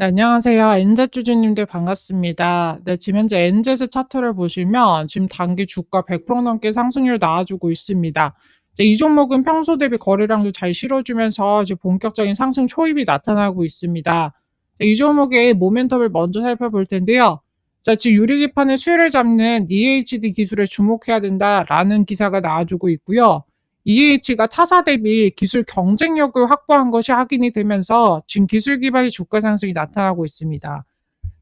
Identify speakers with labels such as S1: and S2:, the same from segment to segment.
S1: 네, 안녕하세요. 엔젯 주주님들 반갑습니다. 네, 지금 현재 엔젯의 차트를 보시면 지금 단기 주가 100% 넘게 상승률 나와주고 있습니다. 이제 이 종목은 평소 대비 거래량도 잘 실어주면서 이제 본격적인 상승 초입이 나타나고 있습니다. 네, 이 종목의 모멘텀을 먼저 살펴볼 텐데요. 자, 지금 유리기판의 수혜를 잡는 EHD 기술에 주목해야 된다라는 기사가 나와주고 있고요. EH가 타사 대비 기술 경쟁력을 확보한 것이 확인이 되면서 지금 기술 기반의 주가 상승이 나타나고 있습니다.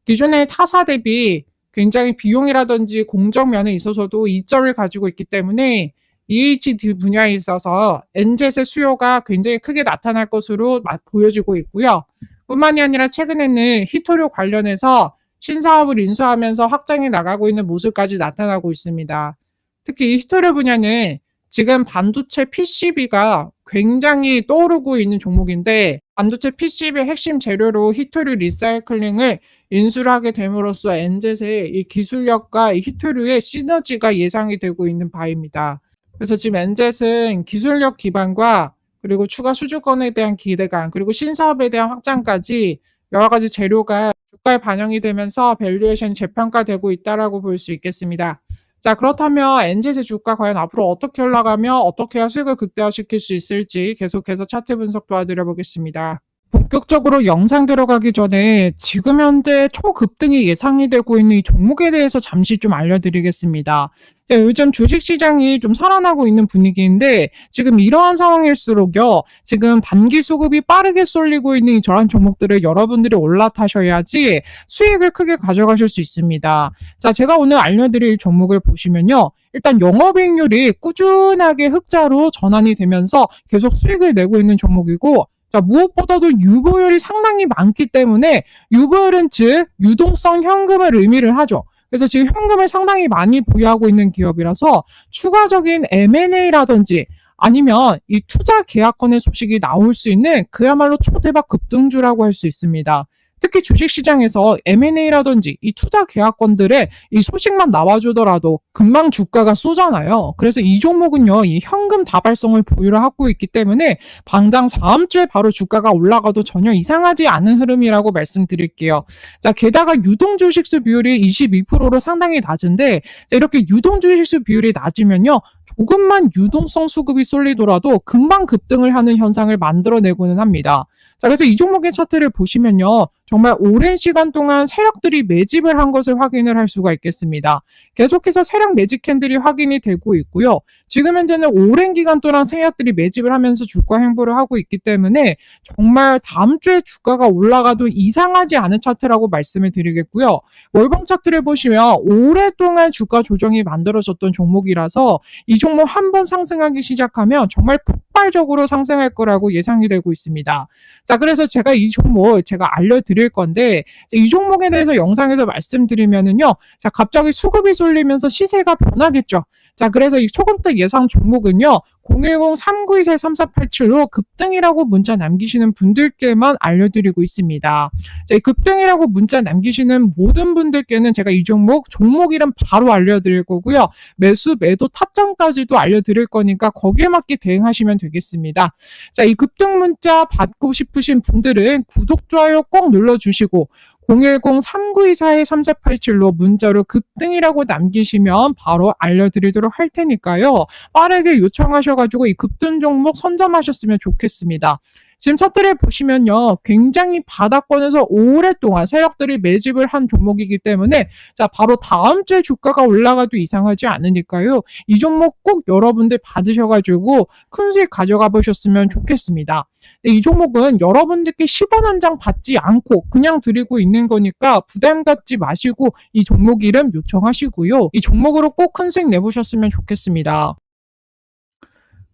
S1: 기존의 타사 대비 굉장히 비용이라든지 공정 면에 있어서도 이점을 가지고 있기 때문에 EHD 분야에 있어서 엔젯의 수요가 굉장히 크게 나타날 것으로 보여지고 있고요. 뿐만이 아니라 최근에는 히토류 관련해서 신사업을 인수하면서 확장해 나가고 있는 모습까지 나타나고 있습니다. 특히 이 히토류 분야는 지금 반도체 PCB가 굉장히 떠오르고 있는 종목인데 반도체 PCB의 핵심 재료로 히토류 리사이클링을 인수를 하게 됨으로써 엔젯의 이 기술력과 이 히토류의 시너지가 예상이 되고 있는 바입니다. 그래서 지금 엔젯은 기술력 기반과 그리고 추가 수주권에 대한 기대감 그리고 신사업에 대한 확장까지 여러 가지 재료가 주가에 반영이 되면서 밸류에이션 재평가되고 있다라고 볼 수 있겠습니다. 자, 그렇다면 엔젯의 주가 과연 앞으로 어떻게 올라가며 어떻게 해야 수익을 극대화시킬 수 있을지 계속해서 차트 분석 도와드려 보겠습니다. 본격적으로 영상 들어가기 전에 지금 현재 초급등이 예상이 되고 있는 이 종목에 대해서 잠시 좀 알려드리겠습니다. 네, 요즘 주식시장이 좀 살아나고 있는 분위기인데 지금 이러한 상황일수록요. 지금 단기 수급이 빠르게 쏠리고 있는 이 저런 종목들을 여러분들이 올라타셔야지 수익을 크게 가져가실 수 있습니다. 자, 제가 오늘 알려드릴 종목을 보시면요. 일단 영업이익률이 꾸준하게 흑자로 전환이 되면서 계속 수익을 내고 있는 종목이고 자, 무엇보다도 유보율이 상당히 많기 때문에 유보율은 즉 유동성 현금을 의미를 하죠. 그래서 지금 현금을 상당히 많이 보유하고 있는 기업이라서 추가적인 M&A라든지 아니면 이 투자 계약권의 소식이 나올 수 있는 그야말로 초대박 급등주라고 할 수 있습니다. 특히 주식시장에서 M&A라든지 이 투자 계약권들의 이 소식만 나와주더라도 금방 주가가 쏘잖아요. 그래서 이 종목은요, 이 현금 다발성을 보유를 하고 있기 때문에 당장 다음 주에 바로 주가가 올라가도 전혀 이상하지 않은 흐름이라고 말씀드릴게요. 자, 게다가 유동 주식수 비율이 22%로 상당히 낮은데 이렇게 유동 주식수 비율이 낮으면요, 조금만 유동성 수급이 쏠리더라도 금방 급등을 하는 현상을 만들어내고는 합니다. 자, 그래서 이 종목의 차트를 보시면요. 정말 오랜 시간 동안 세력들이 매집을 한 것을 확인을 할 수가 있겠습니다. 계속해서 세력 매집 캔들이 확인이 되고 있고요. 지금 현재는 오랜 기간 동안 세력들이 매집을 하면서 주가 행보를 하고 있기 때문에 정말 다음 주에 주가가 올라가도 이상하지 않은 차트라고 말씀을 드리겠고요. 월봉 차트를 보시면 오랫동안 주가 조정이 만들어졌던 종목이라서 이 종목 한 번 상승하기 시작하면 정말 폭발적으로 상승할 거라고 예상이 되고 있습니다. 자, 그래서 제가 이 종목 제가 알려드릴 건데 이 종목에 대해서 영상에서 말씀드리면은요. 자, 갑자기 수급이 쏠리면서 시세가 변하겠죠. 자, 그래서 이 초급대 예상 종목은요. 010-3924-3487로 급등이라고 문자 남기시는 분들께만 알려드리고 있습니다. 자, 이 급등이라고 문자 남기시는 모든 분들께는 제가 이 종목, 종목 이름 바로 알려드릴 거고요. 매수, 매도, 타점까지도 알려드릴 거니까 거기에 맞게 대응하시면 되겠습니다. 자, 이 급등 문자 받고 싶으신 분들은 구독, 좋아요 꼭 눌러주시고 010-3924-3487로 문자로 급등이라고 남기시면 바로 알려드리도록 할 테니까요. 빠르게 요청하셔가지고 이 급등 종목 선점하셨으면 좋겠습니다. 지금 차트를 보시면요. 굉장히 바닥권에서 오랫동안 세력들이 매집을 한 종목이기 때문에 자, 바로 다음 주에 주가가 올라가도 이상하지 않으니까요. 이 종목 꼭 여러분들 받으셔가지고 큰 수익 가져가 보셨으면 좋겠습니다. 이 종목은 여러분들께 10원 한 장 받지 않고 그냥 드리고 있는 거니까 부담 갖지 마시고 이 종목 이름 요청하시고요. 이 종목으로 꼭 큰 수익 내보셨으면 좋겠습니다.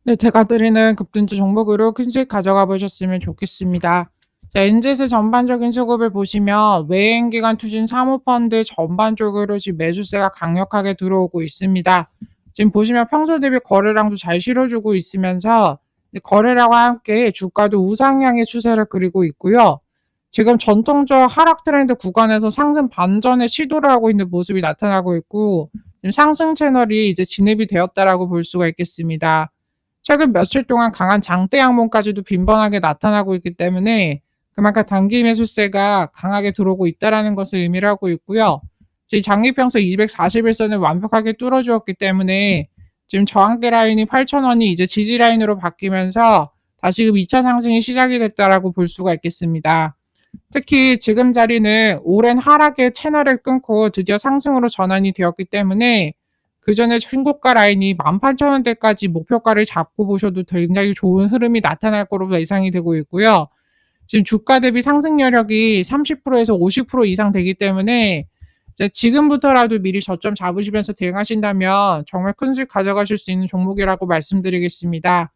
S1: 네, 제가 드리는 급등주 종목으로 큰 수익 가져가 보셨으면 좋겠습니다. 자, 엔젯의 전반적인 수급을 보시면 외행기관 투신 사모펀드 전반적으로 지금 매수세가 강력하게 들어오고 있습니다. 지금 보시면 평소 대비 거래량도 잘 실어주고 있으면서 거래량과 함께 주가도 우상향의 추세를 그리고 있고요. 지금 전통적 하락 트렌드 구간에서 상승 반전의 시도를 하고 있는 모습이 나타나고 있고 상승 채널이 이제 진입이 되었다라고 볼 수가 있겠습니다. 최근 며칠 동안 강한 장대 양봉까지도 빈번하게 나타나고 있기 때문에 그만큼 단기 매수세가 강하게 들어오고 있다라는 것을 의미를 하고 있고요. 지금 장기평선 241선을 완벽하게 뚫어주었기 때문에 지금 저항대 라인이 8,000원이 이제 지지 라인으로 바뀌면서 다시금 2차 상승이 시작이 됐다라고 볼 수가 있겠습니다. 특히 지금 자리는 오랜 하락의 채널을 끊고 드디어 상승으로 전환이 되었기 때문에 그 전에 신고가 라인이 18,000원대까지 목표가를 잡고 보셔도 굉장히 좋은 흐름이 나타날 거로 예상이 되고 있고요. 지금 주가 대비 상승 여력이 30%에서 50% 이상 되기 때문에 지금부터라도 미리 저점 잡으시면서 대응하신다면 정말 큰 수익 가져가실 수 있는 종목이라고 말씀드리겠습니다.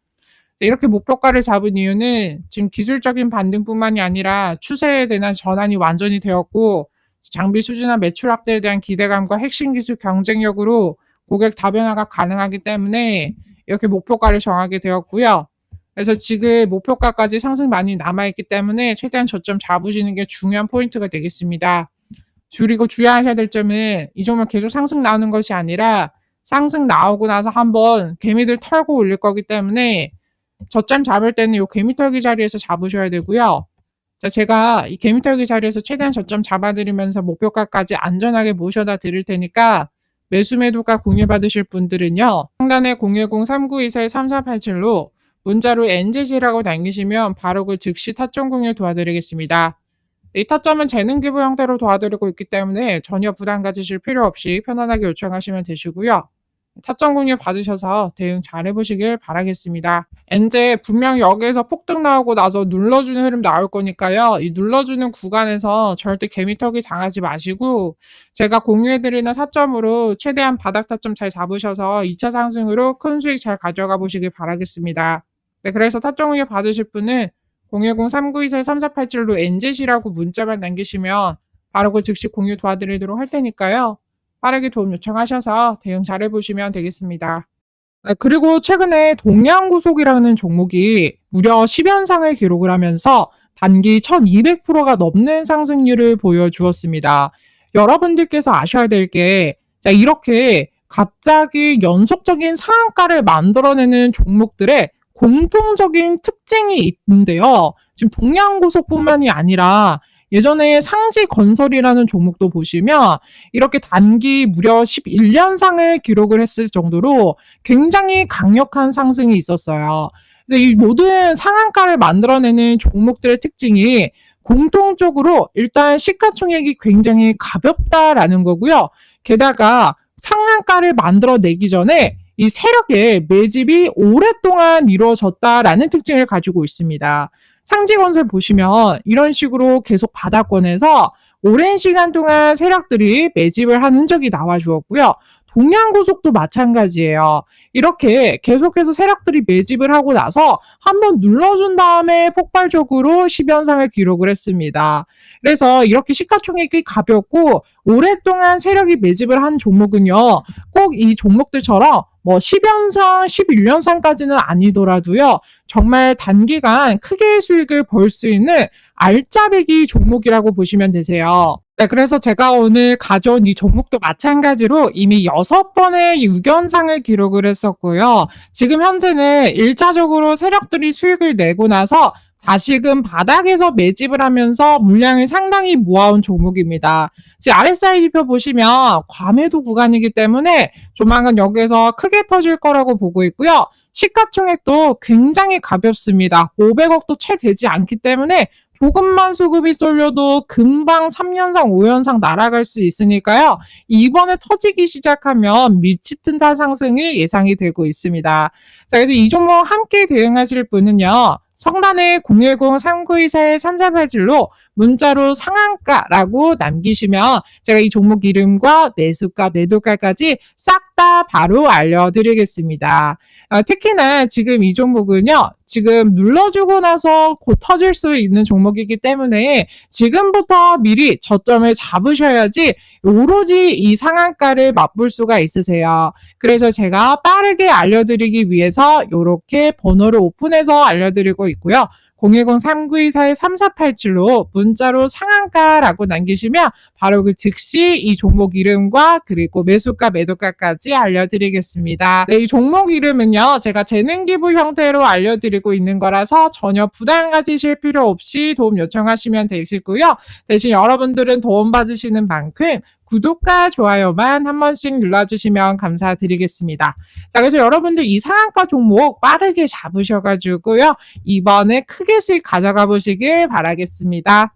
S1: 네, 이렇게 목표가를 잡은 이유는 지금 기술적인 반등뿐만이 아니라 추세에 대한 전환이 완전히 되었고 장비 수준화 매출 확대에 대한 기대감과 핵심 기술 경쟁력으로 고객 다변화가 가능하기 때문에 이렇게 목표가를 정하게 되었고요. 그래서 지금 목표가까지 상승 많이 남아있기 때문에 최대한 저점 잡으시는 게 중요한 포인트가 되겠습니다. 그리고 주의하셔야 될 점은 이 종목 계속 상승 나오는 것이 아니라 상승 나오고 나서 한번 개미들 털고 올릴 거기 때문에 저점 잡을 때는 이 개미 털기 자리에서 잡으셔야 되고요. 자, 제가 이 개미 털기 자리에서 최대한 저점 잡아드리면서 목표가까지 안전하게 모셔다 드릴 테니까 매수 매도가 공유받으실 분들은요. 상단에 010-3924-3487로 문자로 NGC라고 남기시면 바로 그 즉시 타점 공유 도와드리겠습니다. 이 타점은 재능 기부 형태로 도와드리고 있기 때문에 전혀 부담 가지실 필요 없이 편안하게 요청하시면 되시고요. 타점 공유 받으셔서 대응 잘 해보시길 바라겠습니다. 엔제 분명 여기에서 폭등 나오고 나서 눌러주는 흐름 나올 거니까요. 이 눌러주는 구간에서 절대 개미턱이 당하지 마시고 제가 공유해드리는 타점으로 최대한 바닥 타점 잘 잡으셔서 2차 상승으로 큰 수익 잘 가져가 보시길 바라겠습니다. 네, 그래서 타점 공유 받으실 분은 010-3924-3487로 NZ시라고 문자만 남기시면 바로 그 즉시 공유 도와드리도록 할 테니까요. 빠르게 도움 요청하셔서 대응 잘 해 보시면 되겠습니다. 네, 그리고 최근에 동양고속이라는 종목이 무려 10연상을 기록을 하면서 단기 1200%가 넘는 상승률을 보여주었습니다. 여러분들께서 아셔야 될 게, 자, 이렇게 갑자기 연속적인 상한가를 만들어내는 종목들의 공통적인 특징이 있는데요. 지금 동양고속뿐만이 아니라 예전에 상지 건설이라는 종목도 보시면 이렇게 단기 무려 11년상을 기록을 했을 정도로 굉장히 강력한 상승이 있었어요. 이 모든 상한가를 만들어내는 종목들의 특징이 공통적으로 일단 시가총액이 굉장히 가볍다라는 거고요. 게다가 상한가를 만들어내기 전에 이 세력의 매집이 오랫동안 이루어졌다라는 특징을 가지고 있습니다. 상지건설 보시면 이런 식으로 계속 바닥권에서 오랜 시간 동안 세력들이 매집을 한 흔적이 나와 주었고요. 동양고속도 마찬가지예요. 이렇게 계속해서 세력들이 매집을 하고 나서 한번 눌러준 다음에 폭발적으로 10연상을 기록을 했습니다. 그래서 이렇게 시가총액이 가볍고 오랫동안 세력이 매집을 한 종목은요, 꼭 이 종목들처럼 뭐 10연상, 11연상까지는 아니더라도요, 정말 단기간 크게 수익을 벌 수 있는 알짜배기 종목이라고 보시면 되세요. 네, 그래서 제가 오늘 가져온 이 종목도 마찬가지로 이미 6번의 6연상을 기록을 했었고요. 지금 현재는 1차적으로 세력들이 수익을 내고 나서 다시금 바닥에서 매집을 하면서 물량을 상당히 모아온 종목입니다. 지금 RSI 지표 보시면 과매도 구간이기 때문에 조만간 여기에서 크게 터질 거라고 보고 있고요. 시가총액도 굉장히 가볍습니다. 500억도 채 되지 않기 때문에 조금만 수급이 쏠려도 금방 3년상, 5년상 날아갈 수 있으니까요. 이번에 터지기 시작하면 미치튼 타상승이 예상이 되고 있습니다. 자, 그래서 이 종목 함께 대응하실 분은요. 성단에 010-3924-3487로 문자로 상한가라고 남기시면 제가 이 종목 이름과 매수가, 매도가까지 싹 다 바로 알려드리겠습니다. 아, 특히나 지금 이 종목은요, 지금 눌러주고 나서 곧 터질 수 있는 종목이기 때문에 지금부터 미리 저점을 잡으셔야지 오로지 이 상한가를 맛볼 수가 있으세요. 그래서 제가 빠르게 알려드리기 위해서 이렇게 번호를 오픈해서 알려드리고 있고요. 010-3924-3487로 문자로 상한가라고 남기시면 바로 그 즉시 이 종목 이름과 그리고 매수가, 매도가까지 알려드리겠습니다. 네, 이 종목 이름은요, 제가 재능 기부 형태로 알려드리고 있는 거라서 전혀 부담 가지실 필요 없이 도움 요청하시면 되시고요. 대신 여러분들은 도움 받으시는 만큼 구독과 좋아요만 한 번씩 눌러주시면 감사드리겠습니다. 자, 그래서 여러분들 이 상한가 종목 빠르게 잡으셔가지고요. 이번에 크게 수익 가져가 보시길 바라겠습니다.